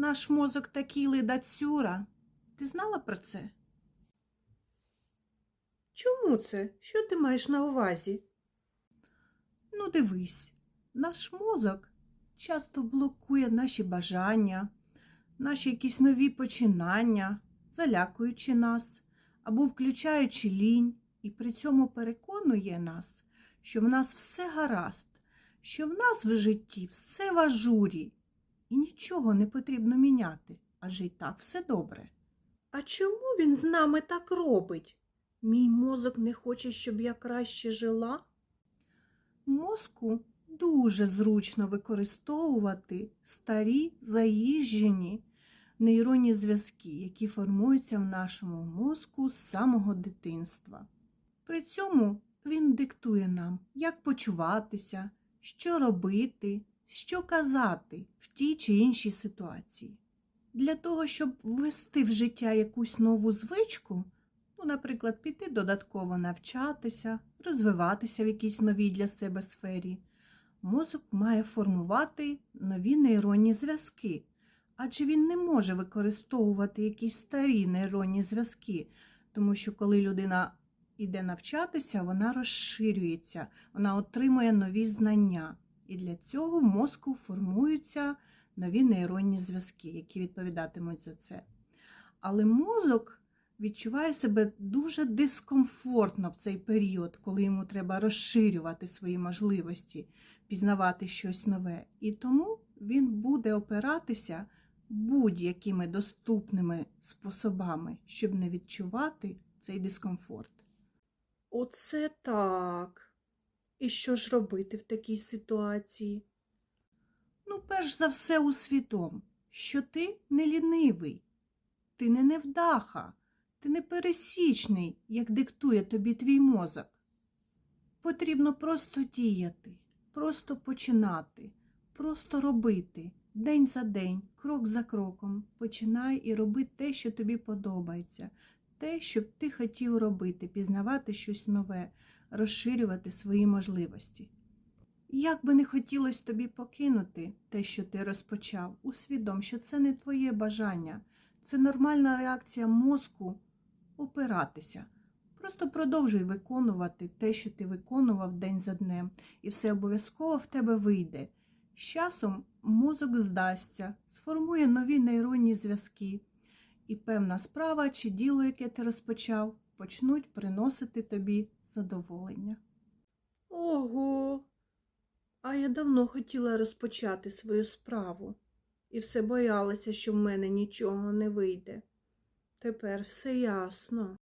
Наш мозок такий ледацюра. Ти знала про це? Чому це? Що ти маєш на увазі? Ну, дивись, наш мозок часто блокує наші бажання, наші якісь нові починання, залякуючи нас або включаючи лінь, і при цьому переконує нас, що в нас все гаразд, що в нас в житті все в ажурі, і нічого не потрібно міняти, адже й так все добре. А чому він з нами так робить? Мій мозок не хоче, щоб я краще жила? Мозку дуже зручно використовувати старі заїжджені нейронні зв'язки, які формуються в нашому мозку з самого дитинства. При цьому він диктує нам, як почуватися, що робити, що казати в тій чи іншій ситуації. Для того, щоб ввести в життя якусь нову звичку, ну, наприклад, піти додатково навчатися, розвиватися в якійсь новій для себе сфері, мозок має формувати нові нейронні зв'язки, адже він не може використовувати якісь старі нейронні зв'язки, тому що коли людина іде навчатися, вона розширюється, вона отримує нові знання. І для цього в мозку формуються нові нейронні зв'язки, які відповідатимуть за це. Але мозок відчуває себе дуже дискомфортно в цей період, коли йому треба розширювати свої можливості, пізнавати щось нове. І тому він буде опиратися будь-якими доступними способами, щоб не відчувати цей дискомфорт. Оце так. І що ж робити в такій ситуації? Ну, перш за все, усвідом, що ти не лінивий, ти не невдаха, ти не пересічний, як диктує тобі твій мозок. Потрібно просто діяти, просто починати, просто робити день за день, крок за кроком. Починай і роби те, що тобі подобається, те, що ти хотів робити, пізнавати щось нове, розширювати свої можливості. Як би не хотілося тобі покинути те, що ти розпочав, усвідом, що це не твоє бажання, це нормальна реакція мозку опиратися. Просто продовжуй виконувати те, що ти виконував день за днем, і все обов'язково в тебе вийде. З часом мозок здасться, сформує нові нейронні зв'язки, і певна справа чи діло, яке ти розпочав, почнуть приносити тобі задоволення. Ого, а я давно хотіла розпочати свою справу і все боялася, що в мене нічого не вийде. Тепер все ясно.